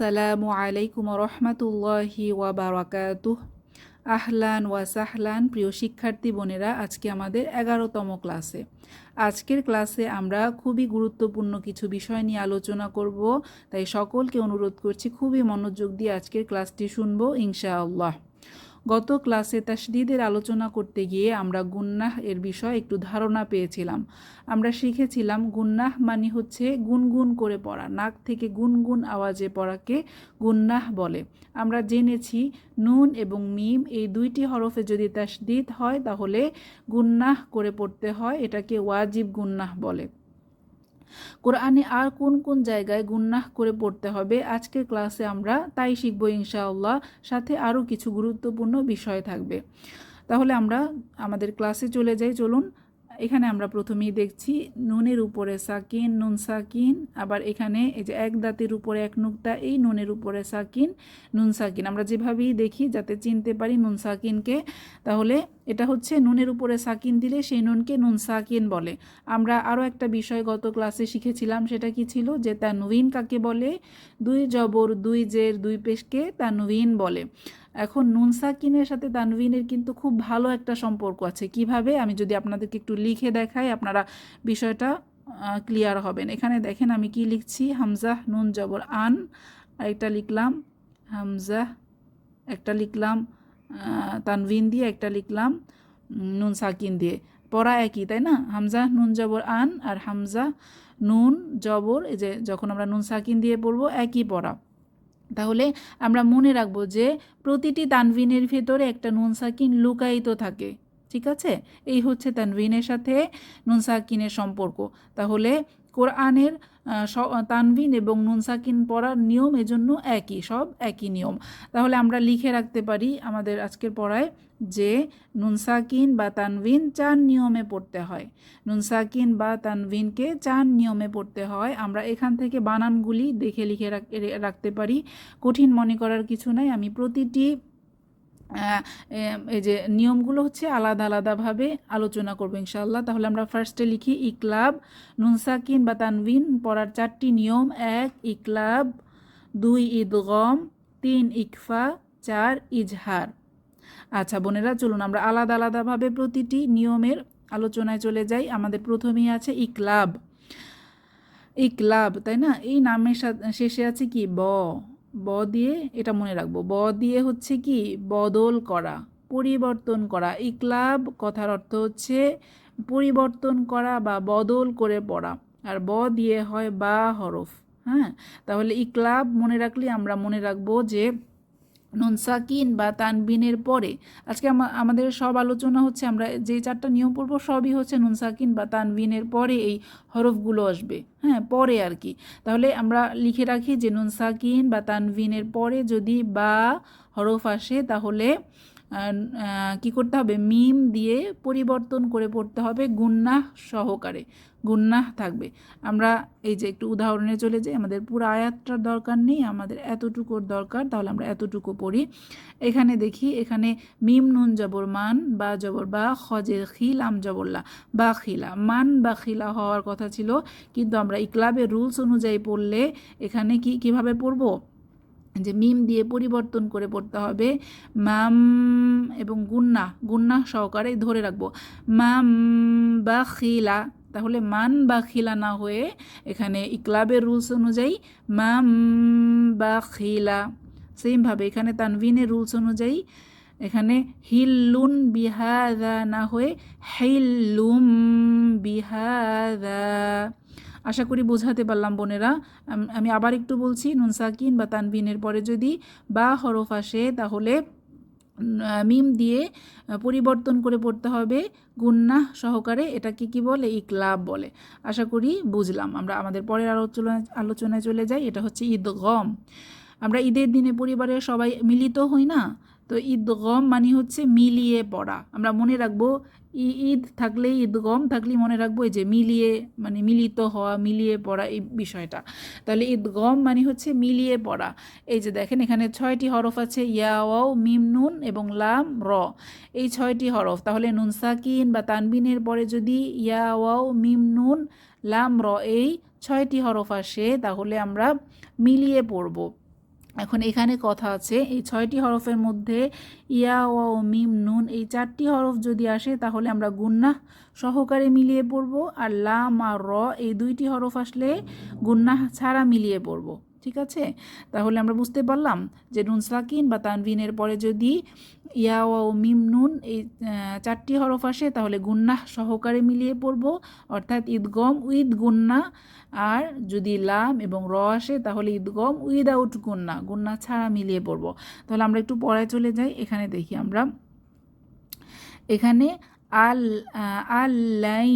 সালামু আলাইকুম রহমতুল্লাহি ওয়াবারাকাতুহ আহলান ওয়া সাহলান প্রিয় শিক্ষার্থী বোনেরা, আজকে আমাদের এগারোতম ক্লাসে। আজকের ক্লাসে আমরা খুবই গুরুত্বপূর্ণ কিছু বিষয় নিয়ে আলোচনা করব। তাই সকলকে অনুরোধ করছি, খুবই মনোযোগ দিয়ে আজকের ক্লাসটি শুনব, ইনশাআল্লাহ। গত ক্লাসে তাসদিদের আলোচনা করতে গিয়ে আমরা গুন্নাহ এর বিষয়ে একটু ধারণা পেয়েছিলাম। আমরা শিখেছিলাম গুন্নাহ মানে হচ্ছে গুনগুন করে পড়া, নাক থেকে গুনগুন আওয়াজে পড়াকে গুন্নাহ বলে। আমরা জেনেছি নুন এবং মিম এই দুইটি হরফে যদি তাসদিদ হয় তাহলে গুন্নাহ করে পড়তে হয়, এটাকে ওয়াজিব গুন্নাহ বলে। কোরআনে আর কোন কোন জায়গায় গুন্নাহ করে পড়তে হবে? আজকের ক্লাসে আমরা তাই শিখব ইনশাআল্লাহ। সাথে আরও কিছু গুরুত্বপূর্ণ বিষয় থাকবে। তাহলে আমরা আমাদের ক্লাসে চলে যাই। চলুন এখানে আমরা প্রথমেই দেখছি নুনের উপরে সাকিন, নুন সাকিন, আবার এখানে এই যে এক দাঁতের উপরে এক নুকতা, এই নুনের উপরে সাকিন, নুন সাকিন। আমরা যেভাবেই দেখি যাতে চিনতে পারি নুন সাকিনকে, তাহলে এটা হচ্ছে নুনের উপরে সাকিন দিলে সেই নুনকে নুন সাকিন বলে। আমরা আরও একটা বিষয় গত ক্লাসে শিখেছিলাম, সেটা কি ছিল? যে নুইন কাকে বলে? দুই জবর, দুই জের, দুই পেশকে তা নুইন বলে। এখন নুন সাকিনের সাথে তানভিনের কিন্তু খুব ভালো একটা সম্পর্ক আছে। কীভাবে? আমি যদি আপনাদেরকে একটু লিখে দেখাই, আপনারা বিষয়টা ক্লিয়ার হবেন। এখানে দেখেন আমি কি লিখছি? হামজাহ নুন জবর আন একটা লিখলাম হামজাহ একটা লিখলাম তানভিন দিয়ে, একটা লিখলাম নুন সাকিন দিয়ে। পড়া একই, তাই না? হামজা নুন জবর আন আর হামজা নুন জবর, এই যে যখন আমরা নুন সাকিন দিয়ে পড়ব, একই পড়া। তাহলে আমরা মনে রাখব যে প্রতিটি তানভিনের ভেতরে একটা নুন সাকিন লুকায়িত থাকে। ঠিক আছে? এই হচ্ছে তানভিনের সাথে নুন সাকিনের সম্পর্ক। তাহলে কোরআনের তানভিন এবং নুন সাকিন পড়ার নিয়ম এজন্য একই, সব একই নিয়ম। তাহলে আমরা লিখে রাখতে পারি আমাদের আজকের পড়ায় যে নুন সাকিন বা তানভিন চার নিয়মে পড়তে হয়। নুন সাকিন বা তানভিনকে চার নিয়মে পড়তে হয়। আমরা এখান থেকে বানানগুলি দেখে লিখে রাখতে পারি। কঠিন মনে করার কিছু নাই। আমি প্রতিটি এই যে নিয়মগুলো হচ্ছে আলাদা আলাদাভাবে আলোচনা করব ইনশাল্লাহ তাহলে আমরা ফার্স্টে লিখি, ইকলাব নুনসাকিন বা তানভিন পড়ার চারটি নিয়ম। এক, ইকলাব, দুই ঈদগম তিন, ইকফা, চার, ইজহার। আচ্ছা বোনেরা, চলুন আমরা আলাদা আলাদাভাবে প্রতিটি নিয়মের আলোচনায় চলে যাই। আমাদের প্রথমেই আছে ইকলাব। ইকলাব, তাই না? এই নামের সাথে শেষে আছে কি? ব। ব দিয়ে এটা মনে রাখব। ব দিয়ে হচ্ছে কি? বদল করা, পরিবর্তন করা। ইকলাব কথার অর্থ হচ্ছে পরিবর্তন করা বা বদল করে পড়া। আর ব দিয়ে হয় বা হরফ হ্যাঁ? তাহলে ইকলাব মনে রাখলে আমরা মনে রাখব যে নুন, সাকিন বা তানবিনের পরে আজকে আমাদের সব আলোচনা হচ্ছে আমরা যে চারটা নিয়ম পড়ব সবই হচ্ছে নুন, সাকিন বা তানবিনের পরে এই হরফগুলো আসবে হ্যাঁ পরে আর কি। তাহলে আমরা লিখে রাখি যে নুন, সাকিন বা তানবিনের পরে যদি বা হরফ আসে তাহলে কি করতে হবে? মিম দিয়ে পরিবর্তন করে পড়তে হবে গুন্না সহকারে। গুন্নাহ থাকবে। আমরা এই যে একটু উদাহরণে চলে যাই, আমাদের পুরো আয়াতটার দরকার নেই, আমাদের এতটুকুর দরকার, তাহলে আমরা এতটুকু পড়ি। এখানে দেখি, এখানে মিম নুন জবর মান, বা জবর, বা খজের খিলাম জবরলা, বা খিলা, মান বা খিলা হওয়ার কথা ছিল, কিন্তু আমরা ইকলাবের রুলস অনুযায়ী পড়লে এখানে কি, কীভাবে পড়ব? যে মিম দিয়ে পরিবর্তন করে পড়তে হবে, মাম এবং গুন্না গুন্না সহকারে ধরে রাখব, মাম বা খিলা তাহলে মান বা খিলা না হয়ে এখানে ইকলাবের রুলস অনুযায়ী মাম বা খিলা সেমভাবে এখানে তানভিনের রুলস অনুযায়ী এখানে হিল্লুন বিহাদা না হয়ে হেইলুম বিহাদা। আশা করি বোঝাতে পারলাম বোনেরা। আমি আবার একটু বলছি নুনসাকিন বা তানবিনের পরে যদি বা হরফ আসে তাহলে মিম দিয়ে পরিবর্তন করে পড়তে হবে গুন্না সহকারে, এটাকে কি বলে? ইকলাব বলে। আশা করি বুঝলাম। আমরা আমাদের পরের আলোচনা, আলোচনায় চলে যাই। এটা হচ্ছে ঈদ গম। আমরা ঈদের দিনে পরিবারের সবাই মিলিত হই না? তো ঈদ গম মানে হচ্ছে মিলিয়ে পড়া। আমরা মনে রাখব ঈদ থাকলেই ঈদগম থাকলে মনে রাখব যে মিলিয়ে মানে মিলিত হওয়া, মিলিয়ে পড়া এই বিষয়টা। তাহলে ঈদগম মানে হচ্ছে মিলিয়ে পড়া। এই যে দেখেন, এখানে ছয়টি হরফ আছে ইয়াও মিম, নুন এবং লাম, র। এই ছয়টি হরফ, তাহলে নুন সাকিন বা তানবিনের পরে যদি ইয়াও মিম, নুন, লাম, র, এই ছয়টি হরফ আসে, তাহলে আমরা মিলিয়ে পড়ব। এখন এখানে কথা আছে, এই ছয়টি হরফের মধ্যে ইয়া ও মিম, নুন, এই চারটি হরফ যদি আসে তাহলে আমরা গুন্নাহ সহকারে মিলিয়ে পড়ব আর লাম আর র, এই দুইটি হরফ আসলে গুন্নাহ ছাড়া মিলিয়ে পড়ব। ঠিক আছে? তাহলে আমরা বুঝতে পারলাম যে নুন সাকিন বা তানভিনের পরে যদি ইয়া ও মিম নুন এই চারটি হরফ আসে, তাহলে গুন্নাহ সহকারে মিলিয়ে পড়ব। অর্থাৎ ঈদগম উইদ গুন্না। আর যদি লাম এবং র আসে, তাহলে ঈদগম উইদাউট গুন্না। গুন্না ছাড়া মিলিয়ে পড়ব। তাহলে আমরা একটু পড়ায় চলে যাই। এখানে দেখি আমরা। এখানে আল আল্লাই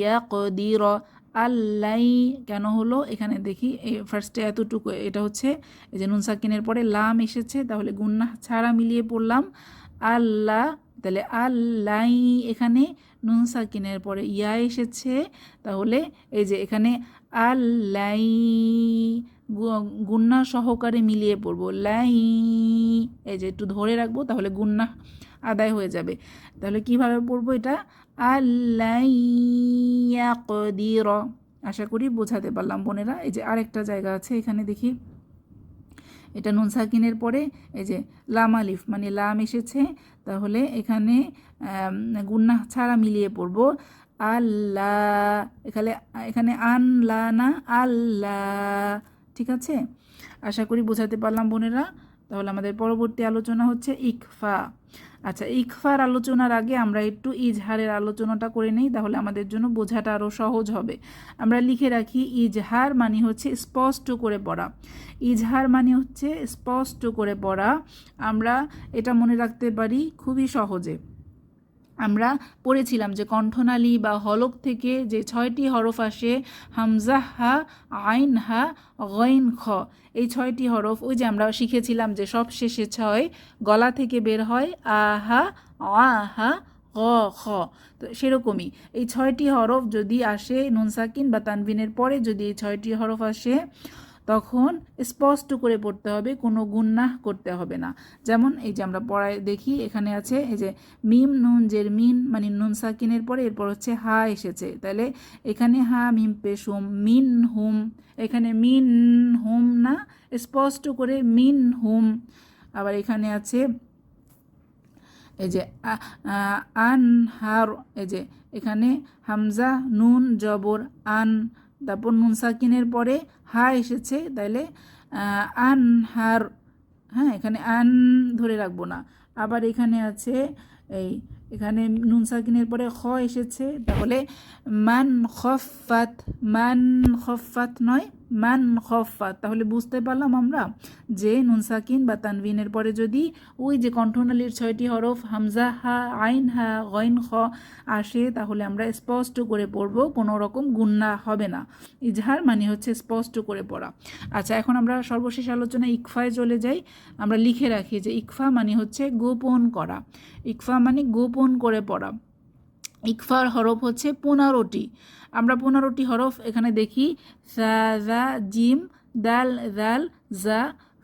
ইয়াকদির আল্লাই কেন হলো? এখানে দেখি ফার্স্টে এতটুকু, এটা হচ্ছে, এই যে নুন সাকিনের পরে লাম এসেছে, তাহলে গুন্না ছাড়া মিলিয়ে পড়লাম। আল্লাহ তাহলে আল্লাই, এখানে নুন সাকিনের পরে ইয়া এসেছে, তাহলে এই যে এখানে আল্লাই গুন্না সহকারে মিলিয়ে পড়ব, লাই, এই যে একটু ধরে রাখব, তাহলে গুন্না আদায় হয়ে যাবে। তাহলে কীভাবে পড়ব এটা? আশা করি বোঝাতে পারলাম, বোনেরা। এই যে আরেকটা জায়গা আছে, এখানে দেখি। এটা নুন সাকিনের পরে, এই যে লাম আলিফ মানে লাম এসেছে। তাহলে এখানে গুন্না ছাড়া মিলিয়ে পড়ব। আল্লাহ এখানে এখানে আনলা না আল্লাহ ঠিক আছে? আশা করি বোঝাতে পারলাম, বোনেরা। তাহলে আমাদের পরবর্তী আলোচনা হচ্ছে ইকফা। আচ্ছা ইকফার আলোচনার আগে আমরা একটু ইজহারের আলোচনাটা করে নিই, তাহলে আমাদের জন্য বোঝাটা আরও সহজ হবে। আমরা লিখে রাখি, ইজহার মানে হচ্ছে স্পষ্ট করে পড়া। ইজহার মানে হচ্ছে স্পষ্ট করে পড়া। আমরা এটা মনে রাখতে পারি খুবই সহজে। আমরা পড়েছিলাম যে কণ্ঠনালী বা হলক থেকে যে ছয়টি হরফ আসে, হামজা, হা, আইন, হা, গইন, খ। এই ছয়টি হরফ ওই যে আমরা শিখেছিলাম যে সব শেষে ছয় গলা থেকে বের হয় আহা আহা গ, খ। তো সেরকমই। এই ছয়টি হরফ যদি আসে নুন সাকিন বা তানবিনের পরে যদি এই ছয়টি হরফ আসে তখন স্পষ্ট করে পড়তে হবে, কোনো গুন্নাহ করতে হবে না। যেমন এই যে আমরা পড়ায় দেখি, এখানে আছে এই যে মিম, নুন, জের, মিন মানে নুন সাকিনের পরে এরপর হচ্ছে হা এসেছে। তাহলে এখানে হা, মিম পেশুম মিন, হুম, এখানে মিন, হুম না, স্পষ্ট করে মিন, হুম। আবার এখানে আছে এই যে আন হার এই যে এখানে হামজা, নুন, জবর, আন তারপর নুন সাকিনের পরে হা এসেছে আহ, আন হার হ্যাঁ এখানে আন ধরে রাখব না। আবার এখানে আছে এই এখানে নুন সাকিনের পরে খ এসেছে তাহলে মান খফাত মান খফাত নয় মান খফাত তাহলে বুঝতে পারলাম আমরা যে নুন সাকিন বা তানবিনের পরে যদি ওই যে কণ্ঠনালীর ছয়টি হরফ, হামজা, হা, আইন, হা, গইন, খ আসে, তাহলে আমরা স্পষ্ট করে পড়ব, কোনো রকম গুন্না হবে না। ইজহার মানে হচ্ছে স্পষ্ট করে পড়া। আচ্ছা এখন আমরা সর্বশেষ আলোচনা ইকফায় চলে যাই। আমরা লিখে রাখি যে ইকফা মানে হচ্ছে গোপন করা। ইকফা মানে গোপন করে পড়া। ইকফার হরফ হচ্ছে পনেরোটি। আমরা পনেরোটি হরফ এখানে দেখি। সা জা জিম, দাল দাল জা,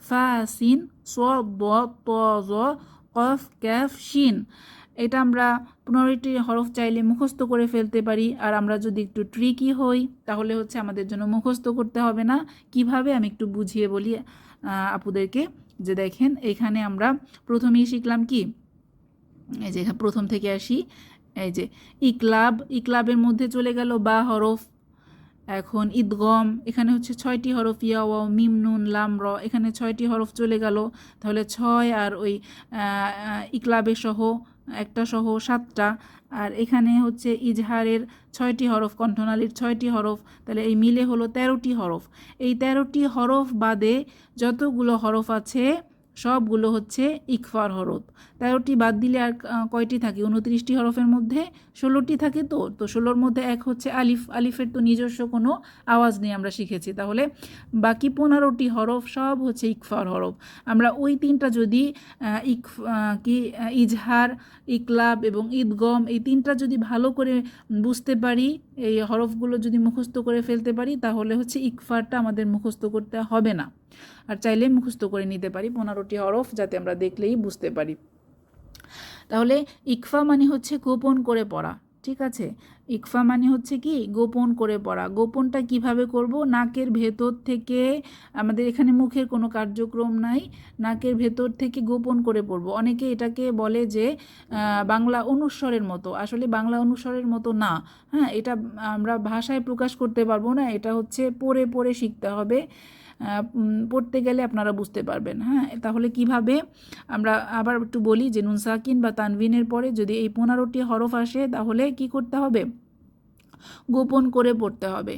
ফা, সিন, স, ব, ত, জ, কফ, ক্যাফ, শিন। এটা আমরা পনেরোটি হরফ চাইলে মুখস্থ করে ফেলতে পারি। আর আমরা যদি একটু ট্রিকি হই, তাহলে হচ্ছে আমাদের জন্য মুখস্থ করতে হবে না। কীভাবে? আমি একটু বুঝিয়ে বলি আপুদেরকে। যে দেখেন, এখানে আমরা প্রথমেই শিখলাম কি? এই যে প্রথম থেকে আসি। এই যে, ইকলাব, ইকলাবের মধ্যে চলে গেল বা হরফ, এখন ঈদগম, এখানে হচ্ছে ছয়টি হরফ ইয়া ওয়া মিম, নুন, লাম, র, এখানে ছয়টি হরফ চলে গেল। তাহলে ছয় আর ওই ইকলাবের সহ, একটা সহ সাতটা, আর এখানে হচ্ছে ইজহারের ছয়টি হরফ, কণ্ঠনালীর ছয়টি হরফ, তাহলে এই মিলে হলো তেরোটি হরফ। এই তেরোটি হরফ বাদে যতগুলো হরফ আছে সবগুলো হচ্ছে ইকফার হরফ। তেরোটি বাদ দিলে আর কয়টি থাকে? উনত্রিশটি হরফের মধ্যে ষোলোটি থাকে তো? তো ষোলোর মধ্যে এক হচ্ছে আলিফ। আলিফের তো নিজস্ব কোনো আওয়াজ নেই আমরা শিখেছি। তাহলে বাকি পনেরোটি হরফ সব হচ্ছে ইকফার হরফ। আমরা ওই তিনটা যদি ইক কি ইজহার, ইকলাব এবং ঈদগম এই তিনটা যদি ভালো করে বুঝতে পারি এই হরফগুলো যদি মুখস্থ করে ফেলতে পারি, তাহলে হচ্ছে ইকফারটা আমাদের মুখস্থ করতে হবে না। আর চাইলে মুখস্থ করে নিতে পারি পনেরোটি হরফ, যাতে আমরা দেখলেই বুঝতে পারি। তাহলে ইকফা মানে হচ্ছে গোপন করে পড়া। ঠিক আছে? ইকফা মানে হচ্ছে কি গোপন করে পড়া। গোপনটা কীভাবে করব? নাকের ভেতর থেকে আমাদের এখানে মুখের কোনো কার্যক্রম নাই। নাকের ভেতর থেকে গোপন করে পড়ব। অনেকে এটাকে বলে যে বাংলা অনুস্বরের মতো। আসলে বাংলা অনুস্বরের মতো না। হ্যাঁ এটা আমরা ভাষায় প্রকাশ করতে পারব না। এটা হচ্ছে পড়ে পড়ে শিখতে হবে। পড়তে গেলে আপনারা বুঝতে পারবেন হ্যাঁ? তাহলে কীভাবে? আমরা আবার একটু বলি যে নুন সাকিন বা তানভিনের পরে যদি এই পনেরোটি হরফ আসে, তাহলে কি করতে হবে? গোপন করে পড়তে হবে।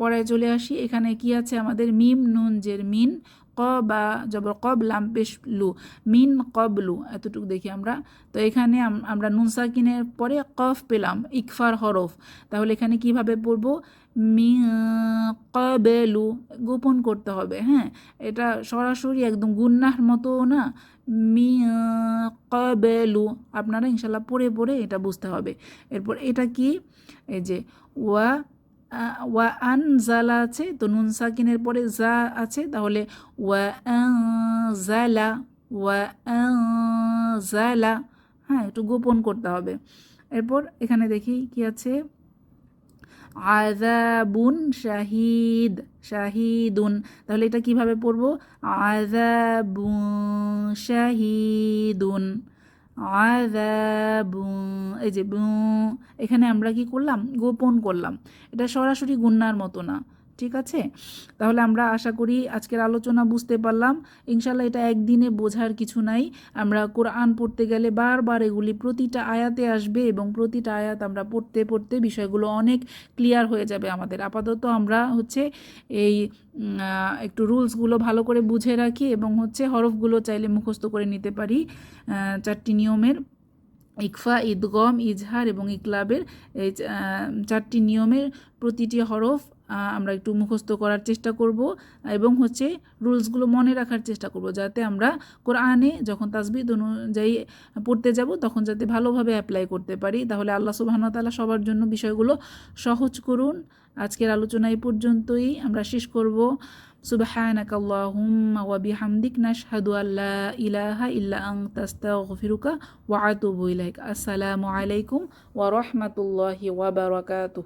পরে চলে আসি। এখানে কি আছে? আমাদের মিম নুন জের মিন, ক বা জবর কব লাম্পেশ লু। মিন কবলু এতটুকু দেখি আমরা। তো এখানে আমরা নুন সাকিনের পরে কফ পেলাম, ইকফার হরফ। তাহলে এখানে কীভাবে পড়ব? কবেলু গোপন করতে হবে হ্যাঁ? এটা সরাসরি একদম গুন্নার মতো না। মি কবেলু, আপনারা ইনশাল্লাহ পড়ে পড়ে এটা বুঝতে হবে। এরপর এটা কি? এই যে, ওয়া ওয়া আন জালা আছে, তো নুন সাকিনের পরে জা আছে, তাহলে ওয়া জালা ওয়া জালা হ্যাঁ? একটু গোপন করতে হবে। এরপর এখানে দেখি কি আছে? আজাবুন শাহিদ, শাহিদুন। তাহলে এটা কীভাবে পড়ব? আজাবুন শাহিদুন। আজাবু এই যে এখানে আমরা কি করলাম? গোপন করলাম। এটা সরাসরি গুন্নার মতো না। ঠিক আছে? তাহলে আমরা আশা করি আজকের আলোচনা বুঝতে পারলাম। ইনশাল্লাহ এটা একদিনে বোঝার কিছু নাই। আমরা কোরআন পড়তে গেলে বারবার এগুলি প্রতিটা আয়াতে আসবে এবং প্রতিটা আয়াত আমরা পড়তে পড়তে বিষয়গুলো অনেক ক্লিয়ার হয়ে যাবে আমাদের। আপাতত আমরা হচ্ছে এই একটু রুলসগুলো ভালো করে বুঝে রাখি এবং হচ্ছে হরফগুলো চাইলে মুখস্থ করে নিতে পারি। চারটি নিয়মের ইকফা ঈদগম ইজহার এবং ইকলাবের এই চারটি নিয়মের প্রতিটি হরফ আমরা একটু মুখস্থ করার চেষ্টা করব এবং হচ্ছে রুলসগুলো মনে রাখার চেষ্টা করব যাতে আমরা কোরআনে যখন তাসবিদ অনুযায়ী পড়তে যাব তখন যাতে ভালোভাবে অ্যাপ্লাই করতে পারি তাহলে আল্লাহ সুবাহতাল্লাহ সবার জন্য বিষয়গুলো সহজ করুন আজকের আলোচনা এই পর্যন্তই আমরা শেষ করব سبحانك اللهم وبحمدك نشهد أن لا إله إلا أنت أستغفرك وأتوب إليك السلام عليكم ورحمة الله وبركاته